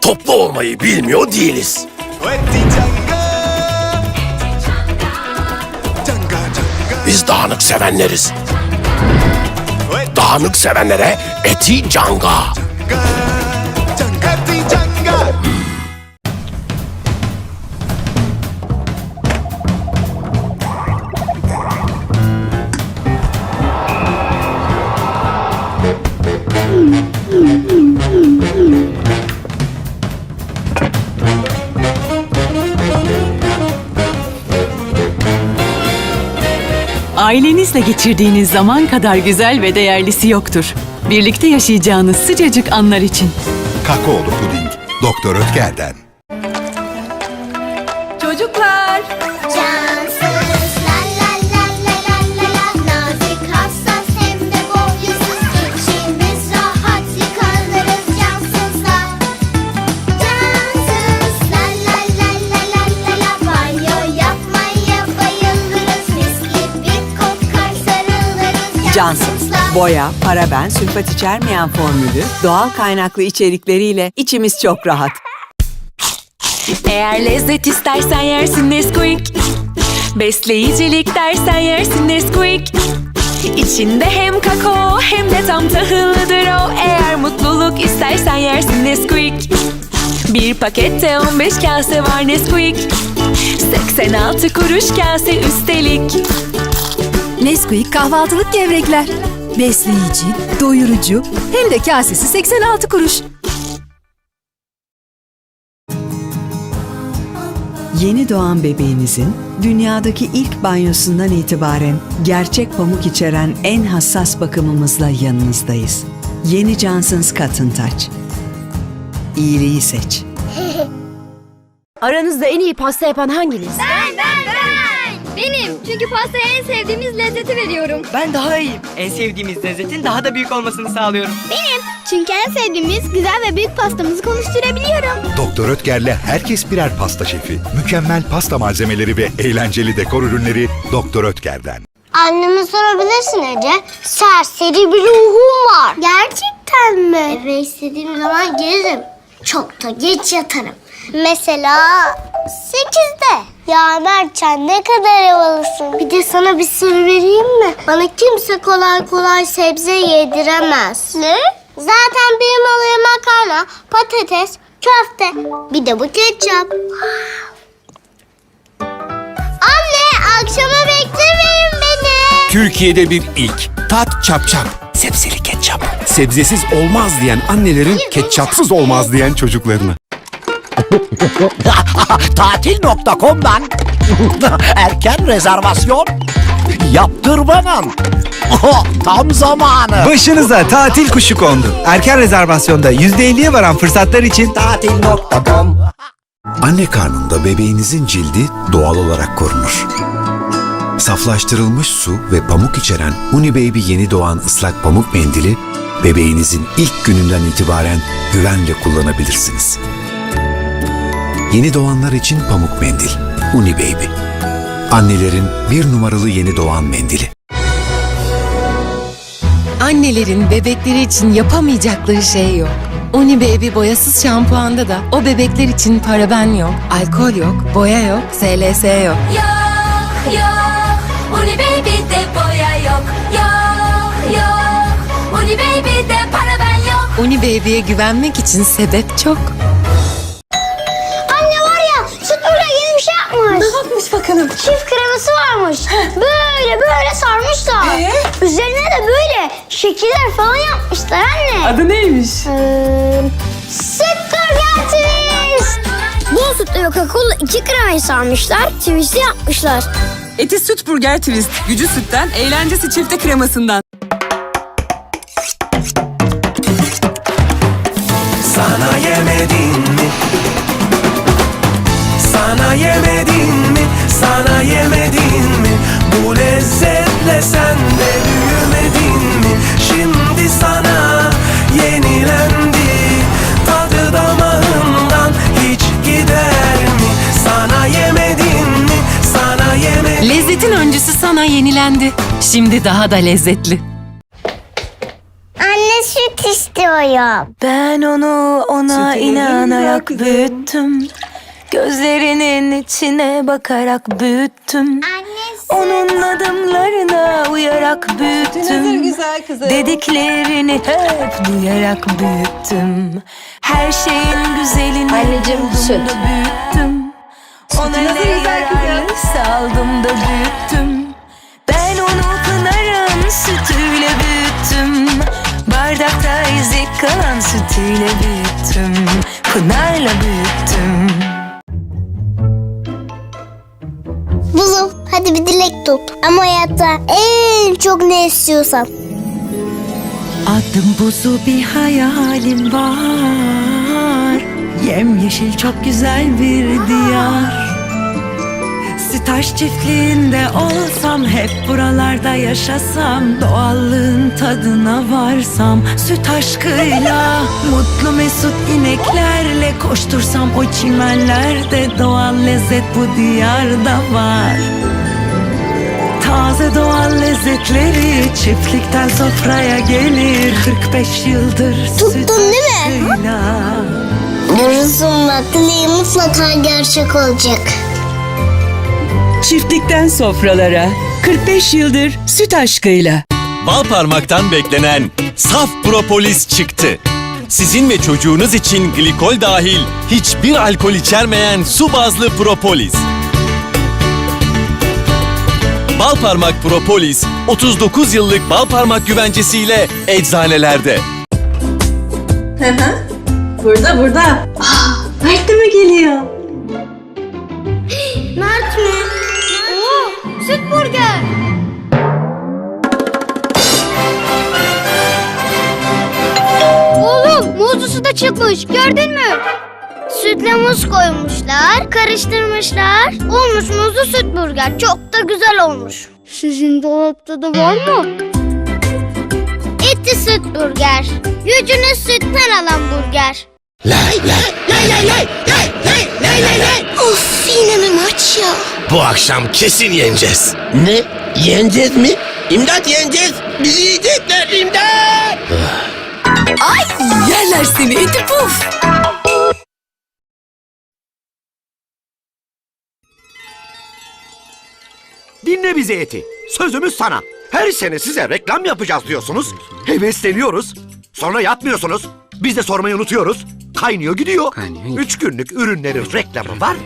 Toplu olmayı bilmiyor değiliz. Biz dağınık sevenleriz. Dağınık sevenlere eti canga. Ailenizle geçirdiğiniz zaman kadar güzel ve değerlisi yoktur. Birlikte yaşayacağınız sıcacık anlar için. Kakaolu puding. Doktor Ötker'den. Boya, paraben, sülfat içermeyen formülü, doğal kaynaklı içerikleriyle içimiz çok rahat. Eğer lezzet istersen yersin Nesquik. Besleyicilik dersen yersin Nesquik. İçinde hem kakao hem de tam tahıllıdır o. Eğer mutluluk istersen yersin Nesquik. Bir pakette 15 kase var Nesquik. 86 kuruş kase üstelik. Nesquik kahvaltılık gevrekler. Besleyici, doyurucu hem de kasesi 86 kuruş. Yeni doğan bebeğinizin dünyadaki ilk banyosundan itibaren gerçek pamuk içeren en hassas bakımımızla yanınızdayız. Yeni Johnson's Cotton Touch. İyiliği seç. Aranızda en iyi pasta yapan hanginiz? Ben ben Benim çünkü pastaya en sevdiğimiz lezzeti veriyorum Ben daha iyiyim. En sevdiğimiz lezzetin daha da büyük olmasını sağlıyorum. Benim çünkü en sevdiğimiz güzel ve büyük pastamızı konuşturabiliyorum Doktor Ötker'le herkes birer pasta şefi. Mükemmel pasta malzemeleri ve eğlenceli dekor ürünleri Doktor Ötker'den. Anneme sorabilirsin Ece. Serseri bir ruhum var. Gerçekten mi? Eve istediğim zaman gelirim. Çok da geç yatarım. Mesela sekizde. Ya Mertcan ne kadar havalısın. Bir de sana bir sır vereyim mi? Bana kimse kolay kolay sebze yediremez. Ne? Zaten benim olayım makarna, patates, köfte. Bir de bu ketçap. Anne akşama beklemeyin beni. Türkiye'de bir ilk. Tat çap çap. Sebzeli ketçap. Sebzesiz olmaz diyen annelerin ketçapsız olmaz diyen çocuklarına. Tatil.com'dan erken rezervasyon yaptırmanın tam zamanı. Başınıza tatil kuşu kondu. Erken rezervasyonda %50'ye varan fırsatlar için Tatil.com Anne karnında bebeğinizin cildi doğal olarak korunur. Saflaştırılmış su ve pamuk içeren Unibaby yeni doğan ıslak pamuk mendili bebeğinizin ilk gününden itibaren güvenle kullanabilirsiniz. Yeni doğanlar için pamuk mendil. Unibaby. Annelerin bir numaralı yeni doğan mendili. Annelerin bebekleri için yapamayacakları şey yok. Oni Baby boyasız şampuanda da o bebekler için paraben yok, alkol yok, boya yok, SLS yok. Yok yok Uni Baby'de boya yok Yok yok Uni Baby'de para ben yok Oni Baby'ye güvenmek için sebep çok. Bakalım? Çift kreması varmış Böyle böyle sarmışlar Üzerine de böyle şekiller falan yapmışlar anne Adı neymiş? Ee, Süpürge twist Bu sütlü ve kakaolu iki kremayı sarmışlar Twist'i yapmışlar Eti süt burger twist. Gücü sütten, eğlencesi çifte kremasından. Lezzetin öncüsü sana yenilendi. Şimdi daha da lezzetli. Anne süt istiyorum. Ben onu ona inanarak büyüttüm. Gözlerinin içine bakarak büyüttüm. Onun adımlarına uyarak büyüttüm. Dediklerini hep duyarak büyüttüm. Her şeyin güzelini Anneciğim, süt. büyüttüm Ona ne yararlıysa aldım da büyüttüm. Ben onu Pınar'ın sütüyle büyüttüm. Bardakta izi kalan sütüyle büyüttüm. Pınar'la büyüttüm. Buzum hadi bir dilek tut. Ama hayatta en çok ne istiyorsan. Adım buzu bir hayalim var. Yemyeşil çok güzel bir diyar Sitaş çiftliğinde olsam Hep buralarda yaşasam Doğallığın tadına varsam Süt aşkıyla Mutlu mesut ineklerle Koştursam o çimenlerde Doğal lezzet bu diyarda var Taze doğal lezzetleri çiftlikten sofraya gelir 45 yıldır Tuttun süt değil mi? aşkıyla. Dileğim mutlaka gerçek olacak. Çiftlikten sofralara 45 yıldır süt aşkıyla. Bal parmaktan beklenen saf propolis çıktı. Sizin ve çocuğunuz için glikol dahil hiçbir alkol içermeyen su bazlı propolis. Bal parmak propolis 39 yıllık bal parmak güvencesiyle eczanelerde. Burada burada Mert de mi geliyor? Çıkmış gördün mü? Sütle muz koymuşlar, karıştırmışlar. Olmuş muzlu süt burger. Çok da güzel olmuş. Sizin dolapta da var mı? Etli süt burger. Yüzünü sütten alan burger. Lay lay lay lay lay lay lay lay lay lay. Of yine mi maç ya? Bu akşam kesin yeneceğiz. Ne? Yeneceğiz mi? İmdat yeneceğiz. Bizi yiyecekler imdat. Yerler seni iti puf Dinle bizi Eti. Sözümüz sana. Her sene size reklam yapacağız diyorsunuz. Hevesleniyoruz. Sonra yapmıyorsunuz. Biz de sormayı unutuyoruz. Kaynıyor gidiyor. Üç günlük ürünlerin reklamı var.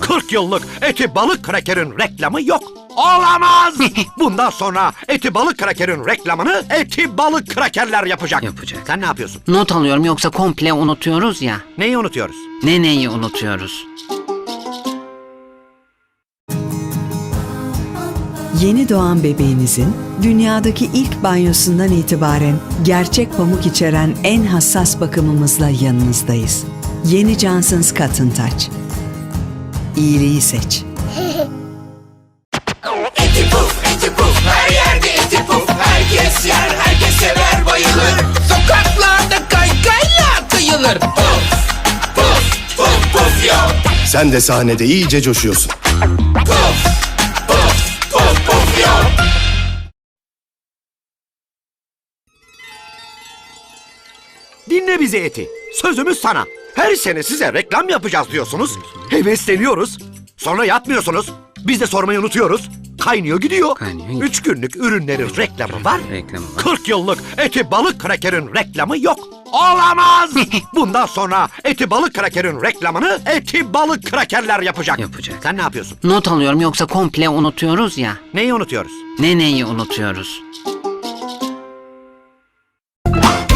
40 yıllık eti balık krakerin reklamı yok. Olamaz! Bundan sonra eti balık krakerin reklamını eti balık krakerler yapacak. Yapacak. Sen ne yapıyorsun? Not alıyorum yoksa komple unutuyoruz ya. Neyi unutuyoruz? Ne neyi unutuyoruz? Yeni doğan bebeğinizin dünyadaki ilk banyosundan itibaren gerçek pamuk içeren en hassas bakımımızla yanınızdayız. Yeni Johnson's Cotton Touch. İyiliği seç. Sen de sahnede iyice coşuyorsun. Dinle bizi Eti. Sözümüz sana. Her sene size reklam yapacağız diyorsunuz. Hevesleniyoruz. Sonra yapmıyorsunuz. Biz de sormayı unutuyoruz. Kaynıyor gidiyor. Kaynıyor. Üç günlük ürünlerin reklamı var. Reklamı var. 40 yıllık eti balık krakerin reklamı yok. Olamaz! Bundan sonra eti balık krakerin reklamını eti balık krakerler yapacak. Yapacak. Sen ne yapıyorsun? Not alıyorum yoksa komple unutuyoruz ya. Neyi unutuyoruz? Ne neyi unutuyoruz?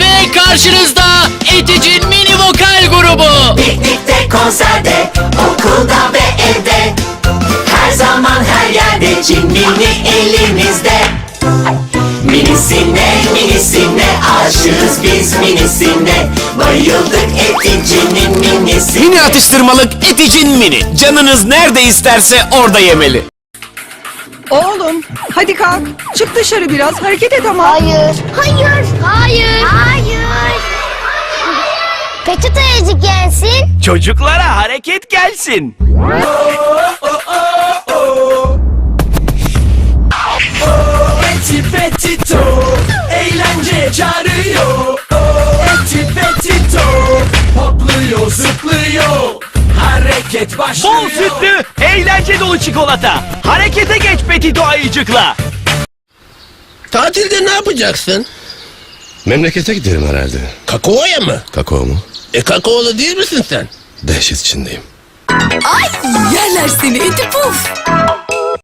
Ve karşınızda Etic'in mini vokal grubu. Piknikte, konserde, okulda ve evde. Her zaman her yerde Cin mini elimizde. Minisine, minisine aşığız biz minisine. Bayıldık Etic'in minisi. Mini atıştırmalık Eticin Mini. Canınız nerede isterse orada yemeli. Oğlum hadi kalk. Çık dışarı biraz hareket et ama. Hayır. Hayır. Hayır. Hayır. Peçete gelsin. Çocuklara hareket gelsin. çağırıyor. Oh, Eti petito Hoplıyor zıplıyor. Hareket başlıyor. Bol sütlü eğlence dolu çikolata. Harekete geç petito ayıcıkla. Tatilde ne yapacaksın? Memlekete giderim herhalde. Kakao'ya mı? Kakao mu? E kakaolu değil misin sen? Dehşet içindeyim. Ay yerler seni iti puf.